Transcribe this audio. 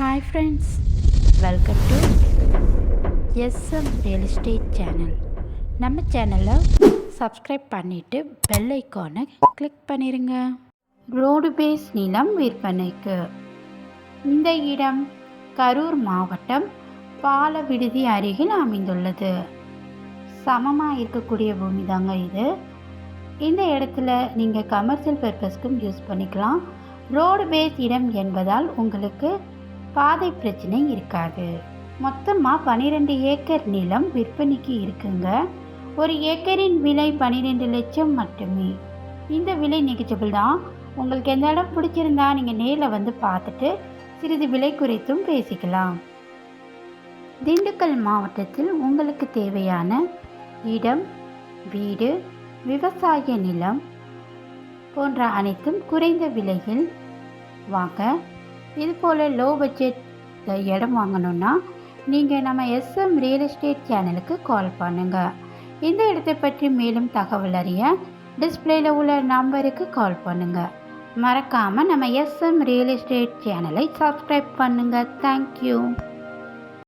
Hi friends welcome to SM real estate channel நம்ம சேனலை subscribe பண்ணிவிட்டு பெல் ஐக்கானை கிளிக் பண்ணிடுங்க ரோடு பேஸ் நிலம் விற்பனைக்கு. இந்த இடம் கரூர் மாவட்டம் பாலவிடுதி அருகில் அமைந்துள்ளது. சமமாக இருக்கக்கூடிய பூமி தாங்க இது. இந்த இடத்துல நீங்கள் கமர்ஷியல் பர்பஸ்க்கும் யூஸ் பண்ணிக்கலாம். ரோடு பேஸ் இடம் என்பதால் உங்களுக்கு பாதை பிரச்சனை இருக்காது. மொத்தமாக பன்னிரெண்டு ஏக்கர் நிலம் விற்பனைக்கு இருக்குங்க. ஒரு ஏக்கரின் விலை பன்னிரெண்டு லட்சம் மட்டுமே. இந்த விலை நெகிச்சபிள் தான். உங்களுக்கு எந்த இடம் பிடிச்சிருந்தா நீங்கள் நேரில் வந்து பார்த்துட்டு சிறிது விலை குறித்தும் பேசிக்கலாம். திண்டுக்கல் மாவட்டத்தில் உங்களுக்கு தேவையான இடம் வீடு விவசாய நிலம் போன்ற அனைத்தும் குறைந்த விலையில் வாங்க இது போல் லோ பட்ஜெட் இடம் வாங்கணுன்னா நீங்கள் நம்ம எஸ்எம் ரியல் எஸ்டேட் சேனலுக்கு கால் பண்ணுங்கள் இந்த இடத்தை பற்றி மேலும் தகவல் அறிய டிஸ்பிளேல உள்ள நம்பருக்கு கால் பண்ணுங்கள் மறக்காமல் நம்ம எஸ்எம் ரியல் எஸ்டேட் சேனலை சப்ஸ்கிரைப் பண்ணுங்கள் தேங்க்யூ